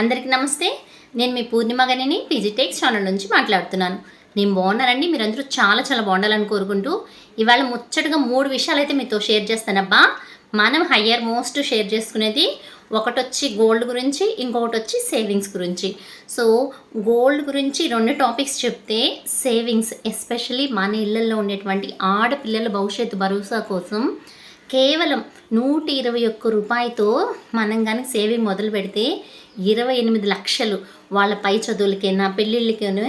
అందరికీ నమస్తే. నేను మీ పూర్ణిమ గనిని పీజీటెక్స్ ఛానల్ నుంచి మాట్లాడుతున్నాను. నేను బాగున్నానండి మీరందరూ చాలా చాలా బాగుండాలని కోరుకుంటూ ఇవాళ ముచ్చటగా మూడు విషయాలు అయితే మీతో షేర్ చేస్తానబ్బా. మనం హయ్యర్ మోస్ట్ షేర్ చేసుకునేది ఒకటి వచ్చి గోల్డ్ గురించి ఇంకొకటి వచ్చి సేవింగ్స్ గురించి. సో గోల్డ్ గురించి రెండు టాపిక్స్ చెప్తే సేవింగ్స్ ఎస్పెషలీ మన ఇళ్ళల్లో ఉండేటువంటి ఆడపిల్లల భవిష్యత్తు భరోసా కోసం కేవలం నూట ఇరవై ఒక్క రూపాయితో మనం కానీ సేవింగ్ మొదలు పెడితే ఇరవై ఎనిమిది లక్షలు వాళ్ళ పై చదువులకైనా పెళ్ళిళ్ళకైనా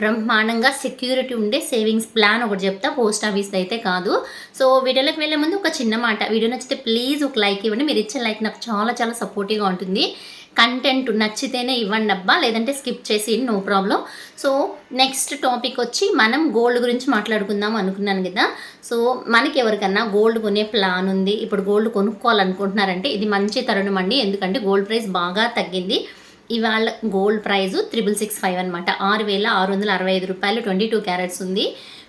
బ్రహ్మాండంగా సెక్యూరిటీ ఉండే సేవింగ్స్ ప్లాన్ ఒకటి చెప్తా పోస్ట్ ఆఫీస్ అయితే కాదు. సో వీడియోలోకి వెళ్ళే ముందు ఒక చిన్న మాట. వీడియో నచ్చితే ప్లీజ్ ఒక లైక్ ఇవ్వండి. మీరు ఇచ్చే లైక్ నాకు చాలా చాలా సపోర్టివ్గా ఉంటుంది. కంటెంట్ నచ్చితేనే ఇవ్వండి అబ్బా లేదంటే స్కిప్ చేసి no problem so next topic వచ్చి మనం గోల్డ్ గురించి మాట్లాడుకుందాం అనుకున్నాను కదా. సో మనకి ఎవరికన్నా గోల్డ్ కొనే ప్లాన్ ఉంది. ఇప్పుడు గోల్డ్ కొనుక్కోవాలనుకుంటున్నారంటే ఇది మంచి తరుణం అండి. ఎందుకంటే గోల్డ్ ప్రైస్ బాగా తగ్గింది. ఇవాళ gold price triple six five అనమాట ఆరు వేల ఆరు వందల అరవై ఐదు రూపాయలు ట్వంటీ టూ క్యారెట్స్ ఉంది.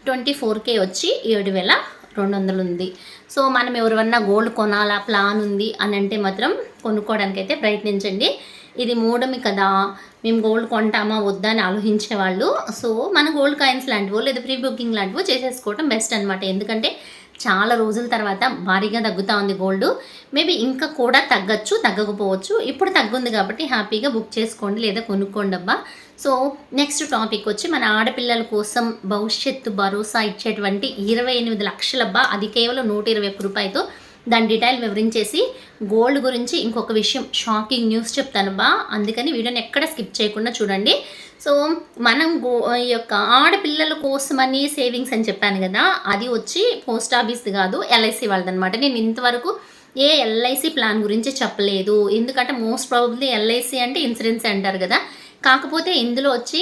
ట్వంటీ ఫోర్ కే వచ్చి ఏడు వేల రెండు వందలు ఉంది సో మనం ఎవరివన్నా గోల్డ్ కొనాలా? ప్లాన్ ఉంది అని అంటే మాత్రం కొనుక్కోవడానికి అయితే ప్రయత్నించండి. ఇది మూడమి కదా? మేము గోల్డ్ కొంటామా? వద్దా? అని ఆలోచించే వాళ్ళు సో మన గోల్డ్ కాయిన్స్ లాంటివో లేదా ప్రీ బుకింగ్ లాంటివో చేసేసుకోవడం బెస్ట్ అనమాట ఎందుకంటే చాలా రోజుల తర్వాత భారీగా తగ్గుతూ ఉంది గోల్డ్ మేబీ ఇంకా కూడా తగ్గచ్చు తగ్గకపోవచ్చు. ఇప్పుడు తగ్గుంది కాబట్టి హ్యాపీగా బుక్ చేసుకోండి లేదా కొనుక్కోండి అబ్బా. సో నెక్స్ట్ టాపిక్ వచ్చి మన ఆడపిల్లల కోసం భవిష్యత్తు భరోసా ఇచ్చేటువంటి ఇరవై ఎనిమిది లక్షలబ్బా. అది కేవలం నూట ఇరవై ఒక్క రూపాయలతో దాని డీటెయిల్ వివరించేసి గోల్డ్ గురించి ఇంకొక విషయం షాకింగ్ న్యూస్ చెప్తాను బా. అందుకని వీడియోని ఎక్కడ స్కిప్ చేయకుండా చూడండి. సో మనం గో ఈ యొక్క ఆడపిల్లల కోసమని సేవింగ్స్ అని చెప్పాను కదా అది వచ్చి పోస్ట్ ఆఫీస్ది కాదు ఎల్ఐసి వాళ్ళదనమాట నేను ఇంతవరకు ఏ ఎల్ఐసి ప్లాన్ గురించి చెప్పలేదు. ఎందుకంటే మోస్ట్ ప్రాబబ్లీ ఎల్ఐసి అంటే ఇన్సూరెన్స్ అంటారు కదా. కాకపోతే ఇందులో వచ్చి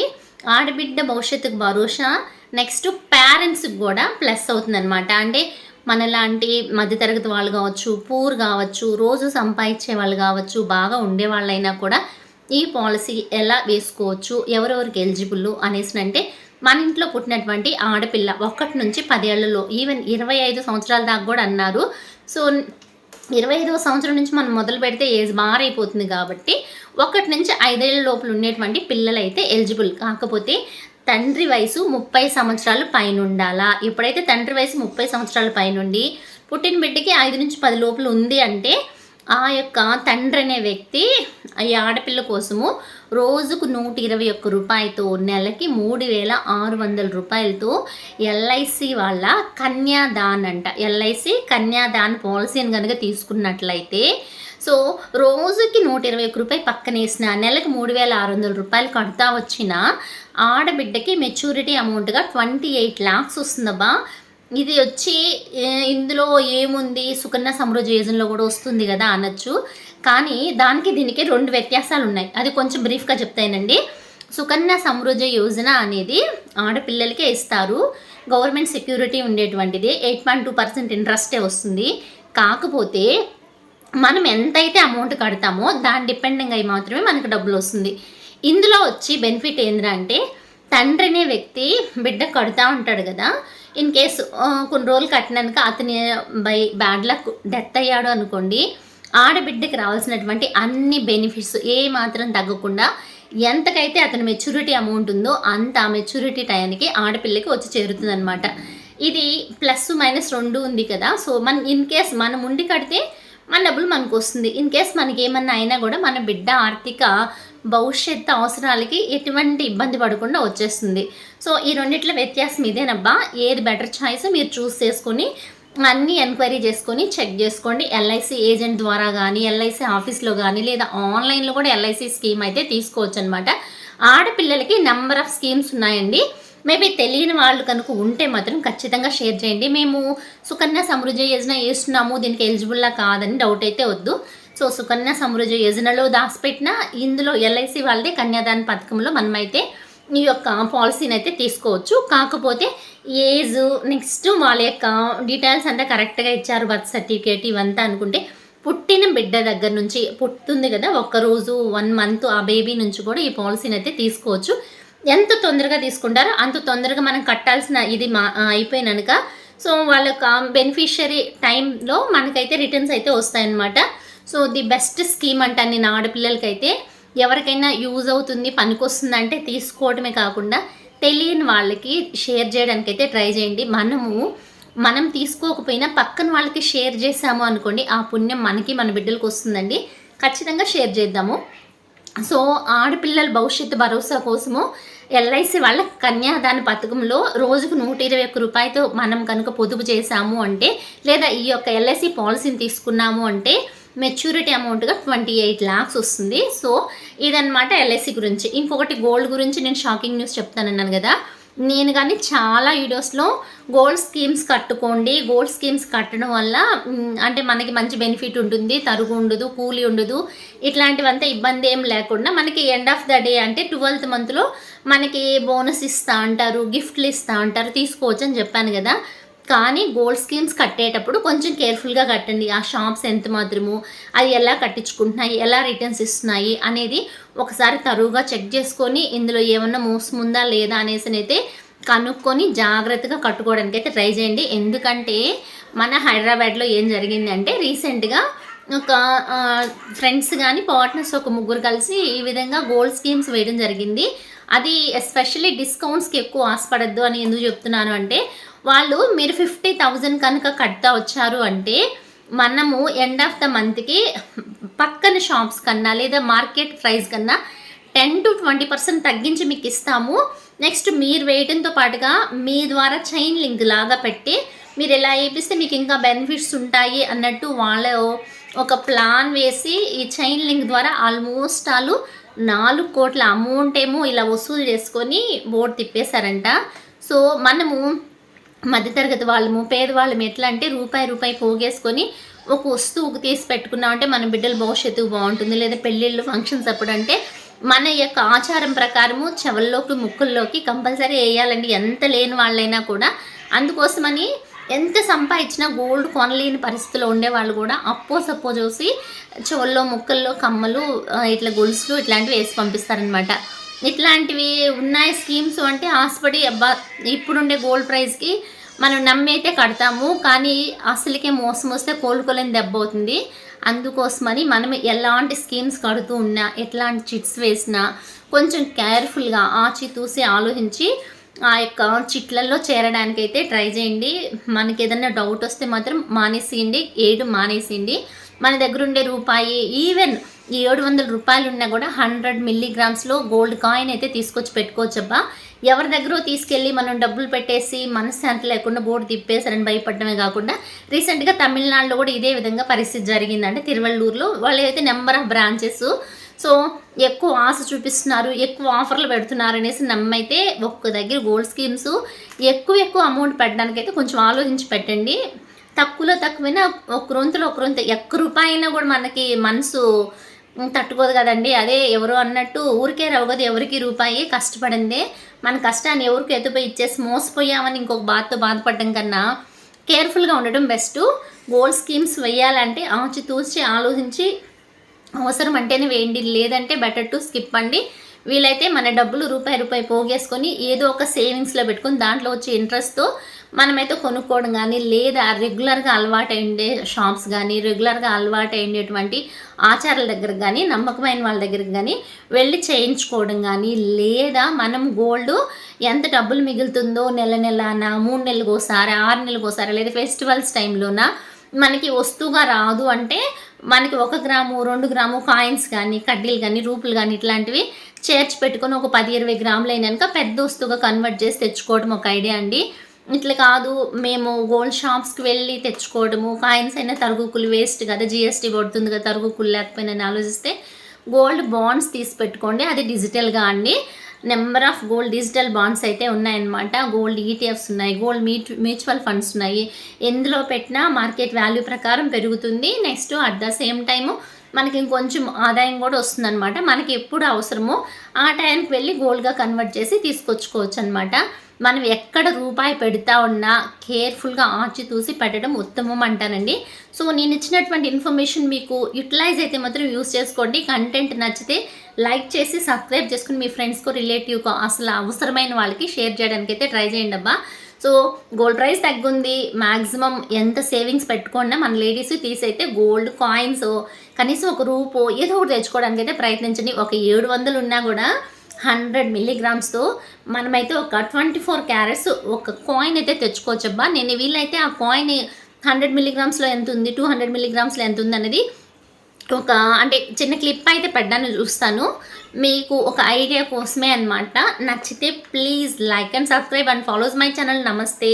ఆడబిడ్డ భవిష్యత్తుకు భరోసా నెక్స్ట్ పేరెంట్స్కి కూడా ప్లస్ అవుతుందన్నమాట. అంటే మనలాంటి మధ్యతరగతి వాళ్ళు కావచ్చు పూర్ కావచ్చు రోజు సంపాదించే వాళ్ళు కావచ్చు బాగా ఉండేవాళ్ళైనా కూడా ఈ పాలసీ ఎలా వేసుకోవచ్చు ఎవరెవరికి ఎలిజిబుల్ అనేసి అంటే మన ఇంట్లో పుట్టినటువంటి ఆడపిల్ల ఒకటి నుంచి పదేళ్ళలో ఈవెన్ ఇరవై ఐదు సంవత్సరాల దాకా కూడా అన్నారు. సో ఇరవై ఐదవ సంవత్సరం నుంచి మనం మొదలు పెడితే ఏజ్ మారైపోతుంది కాబట్టి ఒకటి నుంచి ఐదేళ్ళ లోపల ఉండేటువంటి పిల్లలైతే ఎలిజిబుల్. కాకపోతే తండ్రి వయసు ముప్పై సంవత్సరాలు పైన ఉండాలా ఎప్పుడైతే తండ్రి వయసు ముప్పై సంవత్సరాల పైనుండి పుట్టిన బిడ్డకి ఐదు నుంచి పది లోపల ఉంది అంటే ఆ యొక్క తండ్రి అనే వ్యక్తి ఈ ఆడపిల్ల కోసము రోజుకు నూట ఇరవై ఒక్క రూపాయలతో నెలకి మూడు వేల ఆరు వందల రూపాయలతో ఎల్ఐసి వాళ్ళ కన్యాదాన్ అంట ఎల్ఐసి కన్యాదాన్ పాలసీని కనుక తీసుకున్నట్లయితే సో రోజుకి నూట ఇరవై ఒక్క రూపాయలు పక్కన వేసిన మూడు వేల ఆరు వందల రూపాయలు కడతా వచ్చిన ఆడబిడ్డకి మెచ్యూరిటీ అమౌంట్గా ట్వంటీ ఎయిట్ ల్యాక్స్ వస్తుందబ్బా. ఇది వచ్చి ఇందులో ఏముంది? సుకన్య సమృద్ధి యోజనలో కూడా వస్తుంది కదా అనొచ్చు. కానీ దానికి దీనికి రెండు వ్యత్యాసాలు ఉన్నాయి. అది కొంచెం బ్రీఫ్గా చెప్తానండి. సుకన్య సమృద్ధి యోజన అనేది ఆడపిల్లలకే ఇస్తారు. గవర్నమెంట్ సెక్యూరిటీ ఉండేటువంటిది. ఎయిట్ పాయింట్ టూ పర్సెంట్ ఇంట్రెస్టే వస్తుంది. కాకపోతే మనం ఎంతైతే అమౌంట్ కడతామో దాని డిపెండింగ్ అయి మాత్రమే మనకు డబ్బులు వస్తుంది. ఇందులో వచ్చి బెనిఫిట్ ఏంటంటే తండ్రి అనే వ్యక్తి బిడ్డ కడుతూ ఉంటాడు కదా ఇన్ కేసు కొన్ని రోజులు కట్టినాక అతని బై బ్యాడ్ లక్ డెత్ అయ్యాడు అనుకోండి ఆడబిడ్డకి రావాల్సినటువంటి అన్ని బెనిఫిట్స్ ఏ మాత్రం తగ్గకుండా ఎంతకైతే అతని మెచ్యూరిటీ అమౌంట్ ఉందో అంత ఆ మెచ్యూరిటీ టైంకి ఆడపిల్లకి వచ్చి చేరుతుంది ఇది ప్లస్ మైనస్ రెండు ఉంది కదా సో మన ఇన్ కేస్ మనం ఉండి కడితే మన డబ్బులు మనకు వస్తుంది ఇన్ కేస్ మనకి ఏమన్నా అయినా కూడా మన బిడ్డ ఆర్థిక భవిష్యత్తు అవసరాలకి ఎటువంటి ఇబ్బంది పడకుండా వచ్చేస్తుంది. సో ఈ రెండిట్ల వ్యత్యాసం ఇదేనబ్బా. ఏది బెటర్ చాయిస్ మీరు చూస్ చేసుకొని అన్నీ ఎంక్వైరీ చేసుకొని చెక్ చేసుకోండి. ఎల్ఐసి ఏజెంట్ ద్వారా కానీ ఎల్ఐసి ఆఫీస్లో కానీ లేదా ఆన్లైన్లో కూడా ఎల్ఐసి స్కీమ్ అయితే తీసుకోవచ్చు అనమాట ఆడపిల్లలకి నెంబర్ ఆఫ్ స్కీమ్స్ ఉన్నాయండి. మేబీ తెలియని వాళ్ళు కనుక ఉంటే మాత్రం ఖచ్చితంగా షేర్ చేయండి. మేము సుకన్య సమృద్ధి యోజన వేస్తున్నాము దీనికి ఎలిజిబుల్లా కాదని డౌట్ అయితే వద్దు. సో సుకన్య సమృద్ధి యోజనలో దాచిపెట్టిన ఇందులో ఎల్ఐసి వాళ్ళది కన్యాదాన పథకంలో మనమైతే ఈ యొక్క పాలసీని అయితే తీసుకోవచ్చు. కాకపోతే ఏజ్ నెక్స్ట్ వాళ్ళ యొక్క డీటెయిల్స్ అంతా కరెక్ట్గా ఇచ్చారు బర్త్ సర్టిఫికేట్ ఇవంతా అనుకుంటే పుట్టిన బిడ్డ దగ్గర నుంచి పుట్టుంది కదా ఒక్కరోజు వన్ మంత్ ఆ బేబీ నుంచి కూడా ఈ పాలసీని అయితే తీసుకోవచ్చు. ఎంత తొందరగా తీసుకుంటారో అంత తొందరగా మనం కట్టాల్సిన ఇది మా అయిపోయినాక సో వాళ్ళ బెనిఫిషియరీ టైంలో మనకైతే రిటర్న్స్ అయితే వస్తాయన్నమాట. సో ది బెస్ట్ స్కీమ్ అంటాను నేను ఆడపిల్లలకైతే. ఎవరికైనా యూజ్ అవుతుంది పనికొస్తుంది అంటే తీసుకోవడమే కాకుండా తెలియని వాళ్ళకి షేర్ చేయడానికి అయితే ట్రై చేయండి. మనము మనం తీసుకోకపోయినా పక్కన వాళ్ళకి షేర్ చేసాము అనుకోండి ఆ పుణ్యం మనకి మన బిడ్డలకు వస్తుందండి. ఖచ్చితంగా షేర్ చేద్దాము. సో ఆడపిల్లల భవిష్యత్తు భరోసా కోసము ఎల్ఐసి వాళ్ళ కన్యాదాన పథకంలో రోజుకు నూట ఇరవై ఒక్క రూపాయలతో మనం కనుక పొదుపు చేశాము అంటే లేదా ఈ యొక్క ఎల్ఐసి పాలసీని తీసుకున్నాము అంటే మెచ్యూరిటీ అమౌంట్గా ట్వంటీ ఎయిట్ ల్యాక్స్ వస్తుంది. సో ఇదనమాట ఎల్ఐసి గురించి. ఇంకొకటి గోల్డ్ గురించి నేను షాకింగ్ న్యూస్ చెప్తానన్నాను కదా. నేను కానీ చాలా వీడియోస్లో గోల్డ్ స్కీమ్స్ కట్టుకోండి గోల్డ్ స్కీమ్స్ కట్టడం వల్ల అంటే మనకి మంచి బెనిఫిట్ ఉంటుంది తరుగు ఉండదు కూలి ఉండదు ఇట్లాంటివంతా ఇబ్బంది ఏం లేకుండా మనకి ఎండ్ ఆఫ్ ద డే అంటే ట్వెల్త్ మంత్లో మనకి బోనస్ ఇస్తా అంటారు గిఫ్ట్లు ఇస్తా అంటారు తీసుకోవచ్చు అని చెప్పాను కదా. కానీ గోల్డ్ స్కీమ్స్ కట్టేటప్పుడు కొంచెం కేర్ఫుల్గా కట్టండి. ఆ షాప్స్ ఎంత మాత్రము అది ఎలా కట్టించుకుంటున్నాయి ఎలా రిటర్న్స్ ఇస్తున్నాయి అనేది ఒకసారి తరువుగా చెక్ చేసుకొని ఇందులో ఏమన్నా మోసముందా లేదా అనేసి అయితే కనుక్కొని జాగ్రత్తగా కట్టుకోవడానికి అయితే ట్రై చేయండి. ఎందుకంటే మన హైదరాబాద్లో ఏం జరిగిందంటే రీసెంట్గా ఒక ఫ్రెండ్స్ కానీ పార్ట్నర్స్ ఒక ముగ్గురు కలిసి ఈ విధంగా గోల్డ్ స్కీమ్స్ వేయడం జరిగింది. అది ఎస్పెషల్లీ డిస్కౌంట్స్కి ఎక్కువ ఆశపడద్దు అని ఎందుకు చెప్తున్నాను అంటే వాళ్ళు మీరు ఫిఫ్టీ థౌజండ్ కనుక కడతా వచ్చారు అంటే మనము ఎండ్ ఆఫ్ ద మంత్కి పక్కన షాప్స్ కన్నా లేదా మార్కెట్ ప్రైస్ కన్నా టెన్ టు ట్వంటీ పర్సెంట్ తగ్గించి మీకు ఇస్తాము. నెక్స్ట్ మీరు వేయడంతో పాటుగా మీ ద్వారా చైన్ లింక్ లాగా పెట్టి మీరు ఎలా వేపిస్తే మీకు ఇంకా బెనిఫిట్స్ ఉంటాయి అన్నట్టు వాళ్ళ ఒక ప్లాన్ వేసి ఈ చైన్ లింక్ ద్వారా ఆల్మోస్ట్ వాళ్ళు నాలుగు కోట్ల అమౌంట్ ఏమో ఇలా వసూలు చేసుకొని బోర్డు తిప్పేశారంట. సో మనము మధ్యతరగతి వాళ్ళము పేదవాళ్ళము ఎట్లా అంటే రూపాయి రూపాయి పోగేసుకొని ఒక వస్తువుకు తీసి పెట్టుకున్నామంటే మన బిడ్డల భవిష్యత్తు బాగుంటుంది. లేదా పెళ్ళిళ్ళు ఫంక్షన్స్ అప్పుడు అంటే మన యొక్క ఆచారం ప్రకారము చెవుల్లోకి ముక్కుల్లోకి కంపల్సరీ వేయాలండి. ఎంత లేని వాళ్ళైనా కూడా. అందుకోసమని ఎంత సంపాదించినా గోల్డ్ కొనలేని పరిస్థితిలో ఉండేవాళ్ళు కూడా అప్పో సప్పో చూసి చెవుల్లో ముక్కల్లో కమ్మలు ఇట్లా గొలుసులు ఇట్లాంటివి వేసి పంపిస్తారనమాట ఇట్లాంటివి ఉన్నాయి స్కీమ్స్ అంటే ఆశపడి అబ్బా ఇప్పుడుండే గోల్డ్ ప్రైస్కి మనం నమ్మైతే కడతాము కానీ అసలుకే మోసం వస్తే కోలుకోలేని దెబ్బ అవుతుంది. అందుకోసమని మనం ఎలాంటి స్కీమ్స్ కడుతూ ఉన్నా ఎట్లాంటి చిట్స్ వేసినా కొంచెం కేర్ఫుల్గా ఆచితూసి ఆలోచించి ఆ యొక్క చిట్లలో చేరడానికి అయితే ట్రై చేయండి. మనకి ఏదైనా డౌట్ వస్తే మాత్రం మానేసేయండి. ఏడు మానేసేయండి. మన దగ్గర ఉండే రూపాయి ఈవెన్ ఈ ఏడు వందల రూపాయలు ఉన్నా కూడా హండ్రెడ్ మిల్లీగ్రామ్స్లో గోల్డ్ కాయిన్ అయితే తీసుకొచ్చి పెట్టుకోవచ్చబ్బా. ఎవరి దగ్గర తీసుకెళ్ళి మనం డబ్బులు పెట్టేసి మనశ్శాంతి లేకుండా బోర్డు తిప్పేశారని భయపడమే కాకుండా రీసెంట్గా తమిళనాడులో కూడా ఇదే విధంగా పరిస్థితి జరిగిందంటే తిరువళ్ళూరులో వాళ్ళు అయితే నెంబర్ ఆఫ్ బ్రాంచెస్ సో ఎక్కువ ఆశ చూపిస్తున్నారు ఎక్కువ ఆఫర్లు పెడుతున్నారు అనేసి నమ్మైతే ఒక్క దగ్గర గోల్డ్ స్కీమ్స్ ఎక్కువ ఎక్కువ అమౌంట్ పెట్టడానికైతే కొంచెం ఆలోచించి పెట్టండి. తక్కువలో తక్కువైనా ఒక రొంతులో ఒక రొంత ఎక్క రూపాయి అయినా కూడా మనకి మనసు తట్టుకోదు కదండి. అదే ఎవరు అన్నట్టు ఊరికే రవ్వదు ఎవరికి రూపాయి కష్టపడిందే. మన కష్టాన్ని ఎవరికి ఎత్తుపోయి ఇచ్చేసి మోసపోయామని ఇంకొక బాధతో బాధపడడం కన్నా కేర్ఫుల్గా ఉండడం బెస్ట్. గోల్డ్ స్కీమ్స్ వేయాలంటే ఆచితూచి ఆలోచించి అవసరం అంటేనే వేయండి లేదంటే బెటర్ టు స్కిప్ అండి. వీలైతే మన డబ్బులు రూపాయి రూపాయి పోగేసుకొని ఏదో ఒక సేవింగ్స్లో పెట్టుకొని దాంట్లో వచ్చే ఇంట్రెస్ట్తో మనమైతే కొనుక్కోవడం కానీ లేదా రెగ్యులర్గా అలవాటు ఉండే షాప్స్ కానీ రెగ్యులర్గా అలవాటైండేటువంటి ఆచారాల దగ్గర కానీ నమ్మకమైన వాళ్ళ దగ్గరికి కానీ వెళ్ళి చేయించుకోవడం కానీ లేదా మనం గోల్డ్ ఎంత డబ్బులు మిగులుతుందో నెల నెలనా మూడు నెలలకు ఒకసారి ఆరు నెలలకు ఒకసారి లేదా ఫెస్టివల్స్ టైంలోనా మనకి వస్తువుగా రాదు అంటే మనకి ఒక గ్రాము రెండు గ్రాము కాయిన్స్ కానీ కడ్డీలు కానీ రూపులు కానీ ఇట్లాంటివి చేర్చి పెట్టుకొని ఒక పది ఇరవై గ్రాములు అయినాక పెద్ద వస్తువుగా కన్వర్ట్ చేసి తెచ్చుకోవడం ఒక ఐడియా అండి. ఇట్లా కాదు మేము గోల్డ్ షాప్స్కి వెళ్ళి తెచ్చుకోవడము కాయిన్స్ అయినా తరుగుకులు వేస్ట్ కదా జిఎస్టీ పడుతుంది కదా తరుగుకులు లేకపోయినా అని ఆలోచిస్తే గోల్డ్ బాండ్స్ తీసి పెట్టుకోండి అది డిజిటల్గా అండి. Number of gold digital bonds అయితే ఉన్నాయన్నమాట. గోల్డ్ ఈటీఎఫ్స్ ఉన్నాయి గోల్డ్ మ్యూచువల్ ఫండ్స్ ఉన్నాయి. ఎందులో పెట్టినా మార్కెట్ వాల్యూ ప్రకారం పెరుగుతుంది. Next at the same time మనకి ఇంకొంచెం ఆదాయం కూడా వస్తుందన్నమాట. మనకి ఎప్పుడు అవసరమో ఆ టైంకి వెళ్ళి గోల్డ్గా కన్వర్ట్ చేసి తీసుకొచ్చుకోవచ్చు అనమాట మనం ఎక్కడ రూపాయి పెడతా ఉన్నా కేర్ఫుల్గా ఆచితూసి పెట్టడం ఉత్తమం అంటానండి. సో నేను ఇచ్చినటువంటి ఇన్ఫర్మేషన్ మీకు యూటిలైజ్ అయితే మాత్రం యూస్ చేసుకోండి. కంటెంట్ నచ్చితే లైక్ చేసి సబ్స్క్రైబ్ చేసుకుని మీ ఫ్రెండ్స్కో రిలేటివ్కో అసలు అవసరమైన వాళ్ళకి షేర్ చేయడానికి అయితే ట్రై చేయండి అబ్బా సో గోల్డ్ ప్రైస్ తగ్గుంది. మ్యాక్సిమం ఎంత సేవింగ్స్ పెట్టుకున్నా మన లేడీస్ తీసైతే గోల్డ్ కాయిన్స్ కనీసం ఒక రూపో ఏదో ఒకటి తెచ్చుకోవడానికి అయితే ప్రయత్నించండి. ఒక ఏడు వందలు ఉన్నా కూడా హండ్రెడ్ మిల్లీగ్రామ్స్తో మనమైతే ఒక ట్వంటీ ఫోర్ క్యారెట్స్ ఒక కాయిన్ అయితే తెచ్చుకోవచ్చబ్బా. నేను వీళ్ళైతే ఆ కాయిన్ హండ్రెడ్ మిల్లీగ్రామ్స్లో ఎంత ఉంది టూ హండ్రెడ్ మిల్లీగ్రామ్స్లో ఎంత ఉంది అనేది ఒక అంటే చిన్న క్లిప్ అయితే పెట్టాను చూస్తాను. మీకు ఒక ఐడియా కోసమే అనమాట నచ్చితే please like and subscribe and follows my channel. నమస్తే.